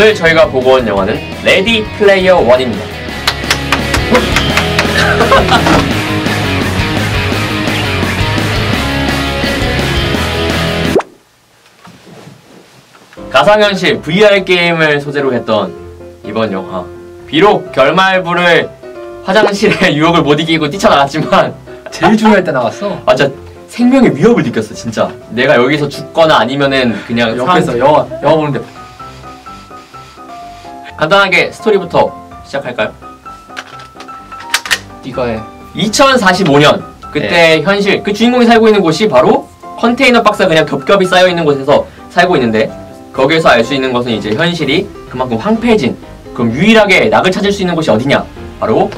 오늘 저희가 보고 온 영화는 레디 플레이어 원입니다. 가상현실 VR 게임을 소재로 했던 이번 영화. 비록 결말부를 화장실의 유혹을 못 이기고 뛰쳐나갔지만 제일 중요할 때 나왔어. 아 진짜 생명의 위협을 느꼈어 진짜. 내가 여기서 죽거나 아니면은 그냥 옆에서 영화 영화 보는데 간단하게 스토리부터 시작할까요? 네가 해. 2045년 그때 현실 그 주인공이 살고 있는 곳이 바로 컨테이너 박스가 그냥 겹겹이 쌓여 있는 곳에서 살고 있는데 거기에서 알 수 있는 것은 이제 현실이 그만큼 황폐해진 그럼 유일하게 낙을 찾을 수 있는 곳이 어디냐 바로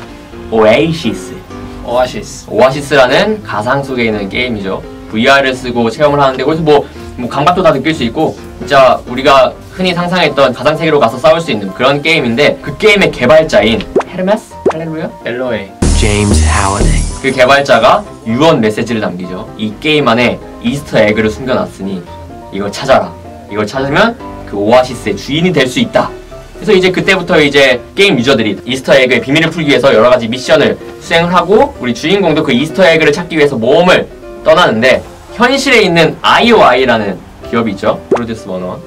오에이시스 오아시스. 오아시스라는 가상 속에 있는 게임이죠 VR을 쓰고 체험을 하는데 거기서 뭐, 뭐 강박도 다 느낄 수 있고 진짜 우리가 흔히 상상했던 가상 세계로 가서 싸울 수 있는 그런 게임인데 그 게임의 개발자인 헤르메스 할렐루야 LOA. James Halliday. 그 개발자가 유언 메시지를 남기죠. 이 게임 안에 이스터 에그를 숨겨놨으니 이걸 찾아라. 이걸 찾으면 그 오아시스의 주인이 될 수 있다. 그래서 이제 그때부터 이제 게임 유저들이 이스터 에그의 비밀을 풀기 위해서 여러 가지 미션을 수행을 하고 우리 주인공도 그 이스터 에그를 찾기 위해서 모험을 떠나는데 현실에 있는 IOI라는 기업이 있죠. 프로듀스 원원.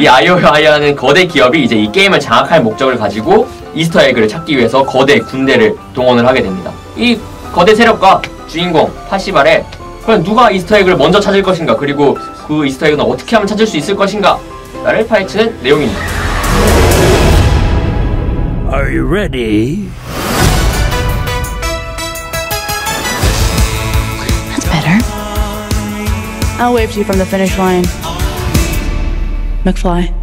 이 IOI라는 거대 기업이 이제 이 게임을 장악할 목적을 가지고 이스터 에그를 찾기 위해서 거대 군대를 동원을 하게 됩니다. 이 거대 세력과 주인공 파시발에 과연 누가 이스터 에그를 먼저 찾을 것인가 그리고 그 이스터 에그는 어떻게 하면 찾을 수 있을 것인가 나를 파헤치는 내용입니다. Are you ready? I'll wave to you from the finish line. McFly.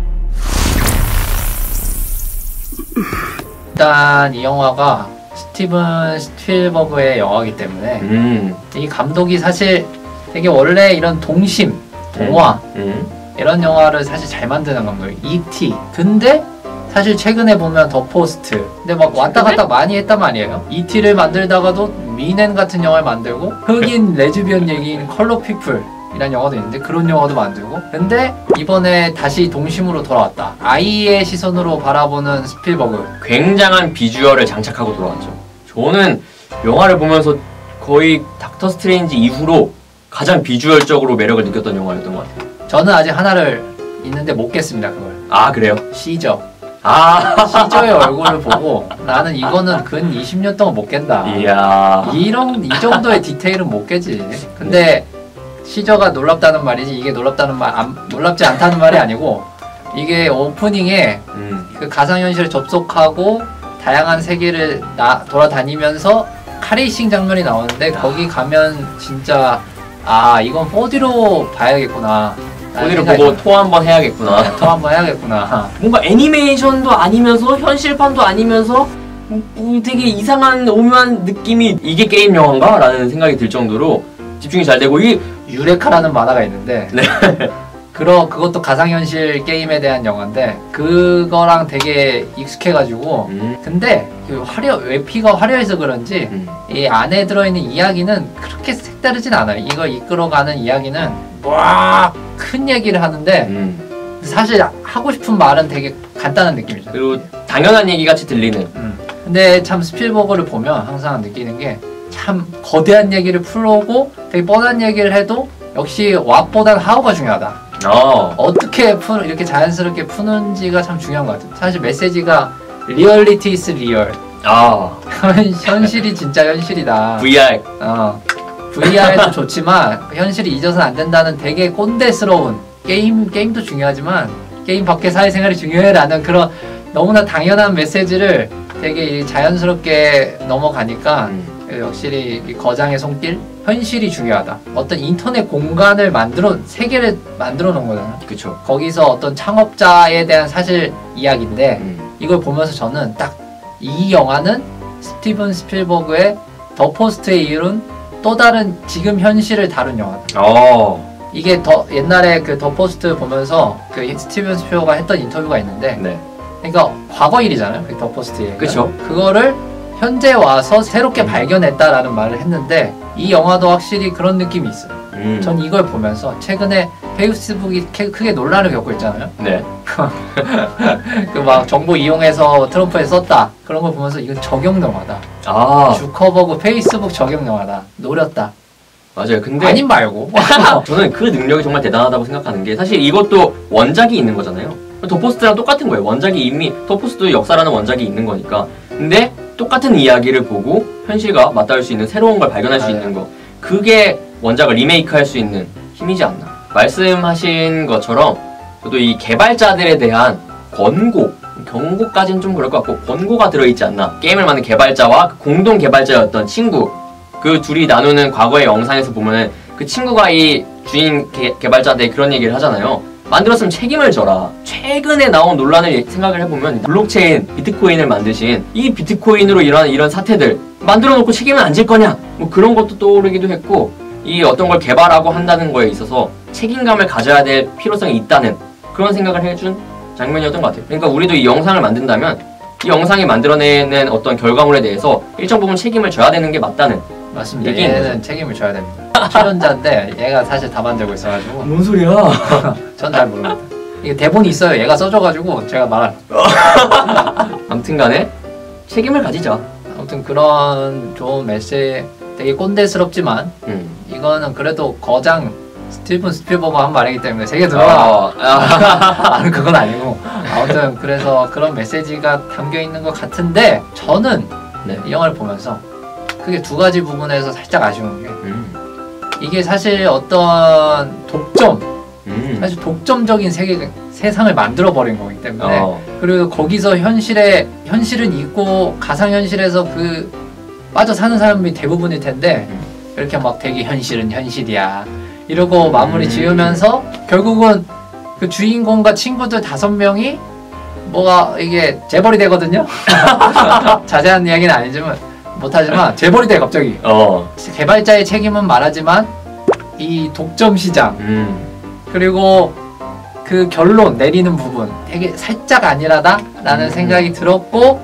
일단 이 영화가 스티븐 스필버그의 영화이기 때문에 음, 이 감독이 사실 되게 원래 이런 동심, 동화 음, 이런 영화를 사실 잘 만드는 감독이 E.T. 근데 사실 최근에 보면 더 포스트 근데 막 왔다 갔다 많이 했단 말이에요 E.T.를 만들다가도 미넨 같은 영화를 만들고 흑인 레즈비언 얘기인 컬러 피플 이란 영화도 있는데 그런 영화도 만들고 근데 이번에 다시 동심으로 돌아왔다 아이의 시선으로 바라보는 스필버그 굉장한 비주얼을 장착하고 돌아왔죠. 저는 영화를 보면서 거의 닥터 스트레인지 이후로 가장 비주얼적으로 매력을 느꼈던 영화였던 것 같아요. 저는 아직 하나를 있는데 못 깼습니다 그걸 아 그래요? 시저 아, 시저의 얼굴을 보고 나는 이거는 근 20년 동안 못 깬다 이야. 이런 이 정도의 디테일은 못 깨지. 근데 시저가 놀랍다는 말이지 이게 놀랍다는 말 안, 놀랍지 않다는 말이 아니고 이게 오프닝에 음, 그 가상현실에 접속하고 다양한 세계를 나, 돌아다니면서 카레이싱 장면이 나오는데 거기 가면 진짜 아 이건 4D로 봐야겠구나. 어디를 보고 토 한번 해야겠구나. 더 한번 해야겠구나. 뭔가 애니메이션도 아니면서 현실판도 아니면서 음, 되게 이상한 오묘한 느낌이 이게 게임 영화인가? 라는 생각이 들 정도로 집중이 잘 되고 이 유레카라는 만화가 있는데 네. 그러 그것도 가상현실 게임에 대한 영화인데 그거랑 되게 익숙해가지고 음, 근데 그 화려 외피가 화려해서 그런지 음. 이 안에 들어있는 이야기는 그렇게 색다르진 않아요. 이거 이끌어가는 이야기는 와큰 얘기를 하는데 음. 사실 하고 싶은 말은 되게 간단한 느낌이죠. 그리고 당연한 얘기 같이 들리는 음. 근데 참 스필버그를 보면 항상 느끼는 게 참 거대한 얘기를 풀어오고 되게 뻔한 얘기를 해도 역시 왓보단 하우가 중요하다. 어. 어떻게 푸 이렇게 자연스럽게 푸는지가 참 중요한 것 같아요. 사실 메시지가 리얼리티 is 리얼. 아 현실이 진짜 현실이다. VR 어, VR도 좋지만 현실이 잊어서는 안 된다는 되게 꼰대스러운 게임 게임도 중요하지만 게임 밖의 사회생활이 중요해라는 그런 너무나 당연한 메시지를 되게 자연스럽게 넘어가니까 음. 확실히 이 거장의 손길 현실이 중요하다. 어떤 인터넷 공간을 만들어 세계를 만들어 놓은 거잖아. 그쵸 거기서 어떤 창업자에 대한 사실 이야기인데 음. 이걸 보면서 저는 딱 이 영화는 스티븐 스필버그의 더 포스트에 이룬 또 다른 지금 현실을 다룬 영화다. 어. 이게 더 옛날에 그 더 포스트 보면서 그 스티븐 스필버가 했던 인터뷰가 있는데 네 그러니까 과거 일이잖아요. 그 더 포스트에. 그쵸. 그거를 현재 와서 새롭게 음. 발견했다라는 말을 했는데 이 영화도 확실히 그런 느낌이 있어요. 음. 전 이걸 보면서 최근에 페이스북이 캐- 크게 논란을 겪고 있잖아요. 네. 그 막 정보 이용해서 트럼프에 썼다 그런 걸 보면서 이건 적용 영화다. 아 주커버그 페이스북 적용 영화다. 노렸다. 맞아요. 근데 아님 말고. 저는 그 능력이 정말 대단하다고 생각하는 게 사실 이것도 원작이 있는 거잖아요. 더포스트랑 똑같은 거예요. 원작이 이미 더포스트도 역사라는 원작이 있는 거니까. 근데 똑같은 이야기를 보고 현실과 맞닿을 수 있는 새로운 걸 발견할 수 아, 있는 거. 그게 원작을 리메이크할 수 있는 힘이지 않나. 말씀하신 것처럼 저도 이 개발자들에 대한 권고, 경고까지는 좀 그럴 것 같고 권고가 들어있지 않나. 게임을 만든 개발자와 그 공동 개발자였던 친구 그 둘이 나누는 과거의 영상에서 보면은 그 친구가 이 주인 개, 개발자한테 그런 얘기를 하잖아요. 만들었으면 책임을 져라. 최근에 나온 논란을 생각을 해보면 블록체인, 비트코인을 만드신 이 비트코인으로 일어나는 이런 사태들 만들어 놓고 책임은 안질 거냐? 뭐 그런 것도 떠오르기도 했고 이 어떤 걸 개발하고 한다는 거에 있어서 책임감을 가져야 될 필요성이 있다는 그런 생각을 해준 장면이었던 것 같아요. 그러니까 우리도 이 영상을 만든다면 이 영상이 만들어내는 어떤 결과물에 대해서 일정 부분 책임을 져야 되는 게 맞다는 맞습니다. 얘기인 얘는 책임을 져야 됩니다. 출연자인데 얘가 사실 다 만들고 있어가지고 뭔 소리야? 전 잘 모릅니다. 이게 대본이 있어요. 얘가 써줘가지고 제가 말할. 아무튼간에 책임을 가지자. 아무튼 그런 좋은 메시지 되게 꼰대스럽지만 음. 이거는 그래도 거장 스티븐 스필버가 한 말이기 때문에 세계 아, 아, 그건 아니고 아무튼 그래서 그런 메시지가 담겨 있는 것 같은데 저는 네. 이 영화를 보면서 그게 두 가지 부분에서 살짝 아쉬운 게 음. 이게 사실 어떤 독점 음. 사실 독점적인 세계 세상을 만들어 버린 거기 때문에 어. 그리고 거기서 현실에 현실은 있고 가상 현실에서 그 빠져 사는 사람이 대부분일 텐데 음. 이렇게 막 되게 현실은 현실이야 이러고 마무리 음. 지으면서 결국은 그 주인공과 친구들 다섯 명이 뭐가 이게 재벌이 되거든요. 자세한 이야기는 아니지만 못하지만 재벌이 돼 갑자기 어. 개발자의 책임은 말하지만 이 독점 시장 음. 그리고 그 결론 내리는 부분 되게 살짝 아니라다라는 음. 생각이 들었고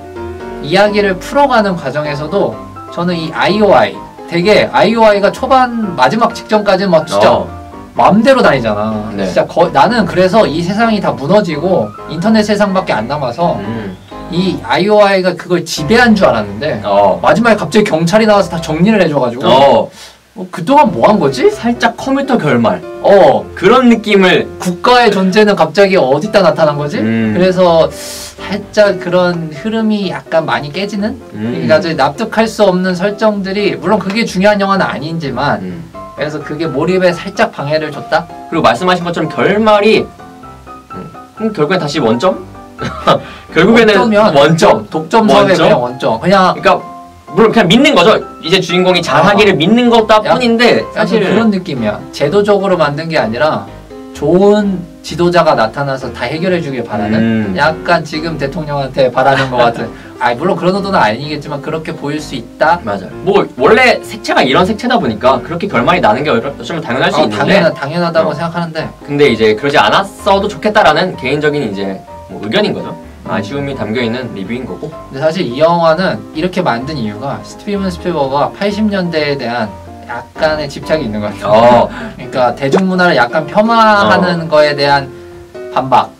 이야기를 풀어가는 과정에서도 저는 이 IOI 되게 IOI가 초반 마지막 직전까지는 막 진짜 어. 마음대로 다니잖아. 네. 진짜 거- 나는 그래서 이 세상이 다 무너지고 인터넷 세상밖에 안 남아서 음. 이 IOI가 그걸 지배한 줄 알았는데 어. 마지막에 갑자기 경찰이 나와서 다 정리를 해줘가지고 어. 어, 그동안 뭐 한 거지? 살짝 컴퓨터 결말 어 그런 느낌을 국가의 존재는 갑자기 어디다 나타난 거지? 음. 그래서 살짝 그런 흐름이 약간 많이 깨지는? 음. 그러니까 이제 납득할 수 없는 설정들이 물론 그게 중요한 영화는 아니지만 음. 그래서 그게 몰입에 살짝 방해를 줬다? 그리고 말씀하신 것처럼 결말이 음. 결국엔 다시 원점? 결국에는 원점이야, 원점. 독점 사회 원점? 그냥 원점 그냥 그러니까 물론 그냥 믿는 거죠. 이제 주인공이 잘하기를 믿는 것다 야, 뿐인데 사실 그런 느낌이야 제도적으로 만든 게 아니라 좋은 지도자가 나타나서 다 해결해 주길 바라는 음. 약간 지금 대통령한테 바라는 것 같은 아 물론 그런 의도는 아니겠지만 그렇게 보일 수 있다 맞아요. 뭐 원래 색채가 이런 색채다 보니까 그렇게 결말이 나는 게 어쩌면 당연할 수 어, 있는데 당연하, 당연하다고 어. 생각하는데 근데 이제 그러지 않았어도 좋겠다라는 개인적인 이제 뭐 의견인 거죠. 아쉬움이 담겨 있는 리뷰인 거고. 근데 사실 이 영화는 이렇게 만든 이유가 스티븐 스필버가 80년대에 대한 약간의 집착이 있는 것 같아요. 어, 그러니까 대중문화를 약간 폄하하는 거에 대한 반박.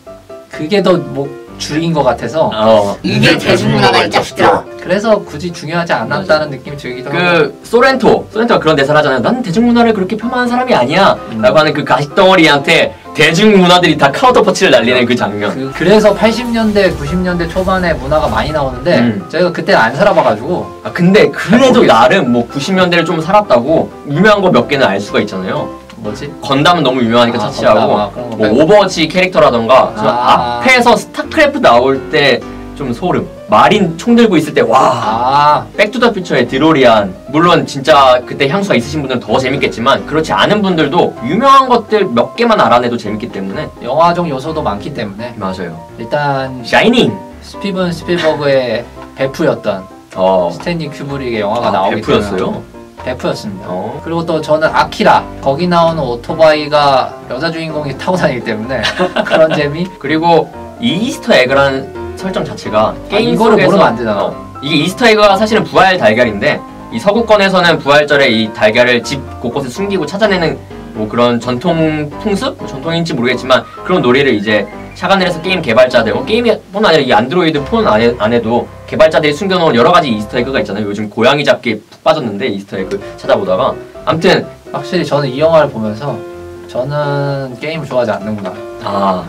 그게 더뭐 주인 것 같아서 어. 이게 대중문화다 이 자식들아 그래서 굳이 중요하지 않았다는 느낌이 들기도 하고 그 소렌토, 소렌토가 그런 대사를 하잖아요. 난 대중문화를 그렇게 폄하하는 사람이 아니야. 음. 라고 하는 그 가식 덩어리한테 대중문화들이 다 카운터 퍼치를 날리는 그 장면. 그, 그래서 80년대 90년대 초반에 문화가 많이 나오는데 음. 저희가 그때 안 살아봐가지고 아, 근데 그래도. 나름 뭐 90년대를 좀 살았다고 유명한 거 몇 개는 알 수가 있잖아요. 뭐지? 건담은 너무 유명하니까 아, 차치하고 건담, 아, 그런 거 뭐 빼고. 오버워치 캐릭터라던가 저 아. 앞에서 스타크래프트 나올 때 좀 소름. 마린 총 들고 있을 때 와. 아 백투더퓨처의 드로리안 물론 진짜 그때 향수가 있으신 분들은 더 재밌겠지만 그렇지 않은 분들도 유명한 것들 몇 개만 알아내도 재밌기 때문에 영화적 요소도 많기 때문에 맞아요. 일단 샤이닝. 스티븐 스필버그의 베프였던 어. 스탠리 큐브릭의 영화가 아, 나오기 베프였어요? 베프였습니다. 어. 그리고 또 저는 아키라 거기 나오는 오토바이가 여자 주인공이 타고 다니기 때문에 그런 재미 그리고 이 이스터 에그라는 설정 자체가 게임 아, 이거를 속에서 모르면 안 되잖아. 어, 이게 이스터 에그가 사실은 부활 달걀인데 이 서구권에서는 부활절에 이 달걀을 집 곳곳에 숨기고 찾아내는 뭐 그런 전통 풍습? 뭐 전통인지 모르겠지만 그런 놀이를 이제 샤가넬에서 게임 개발자들, 뭐 게임뿐 아니라 이 안드로이드 폰 안에, 안에도 개발자들이 숨겨놓은 여러 가지 이스터에그가 있잖아요. 요즘 고양이 잡기에 푹 빠졌는데 이스터에그 찾아보다가 아무튼 확실히 저는 이 영화를 보면서 저는 게임을 좋아하지 않는구나. 아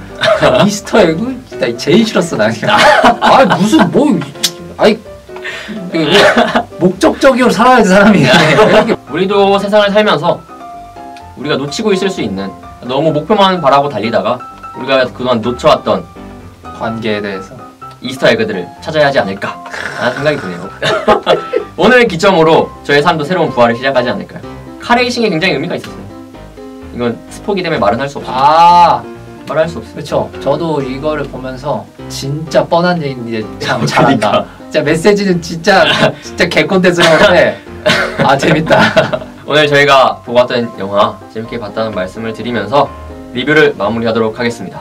이스터 에그? 나 제일 싫었어 나 그냥. 아 무슨 뭐 아이 목적적으로 살아야 지 사람이. 이렇게 우리도 세상을 살면서 우리가 놓치고 있을 수 있는 너무 목표만 바라고 달리다가 우리가 그동안 놓쳐왔던 관계에 대해서. 이스터 에그들을 찾아야 하지 않을까 하는 생각이 드네요. 오늘 기점으로 저의 삶도 새로운 부활을 시작하지 않을까요? 카레이싱에 굉장히 의미가 있었어요. 이건 스포기 때문에 말은 할 수 없어요. 아 말할 수 없어요. 그렇죠. 저도 이거를 보면서 진짜 뻔한 얘기인데 참 그러니까. 잘한다. 진짜 메시지는 진짜 진짜 개콘텐츠라는데 아 재밌다. 오늘 저희가 보고 왔던 영화 재밌게 봤다는 말씀을 드리면서 리뷰를 마무리하도록 하겠습니다.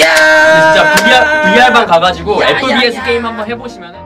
야! 진짜 VR, VR방 가가지고 FBS 게임 한번 해보시면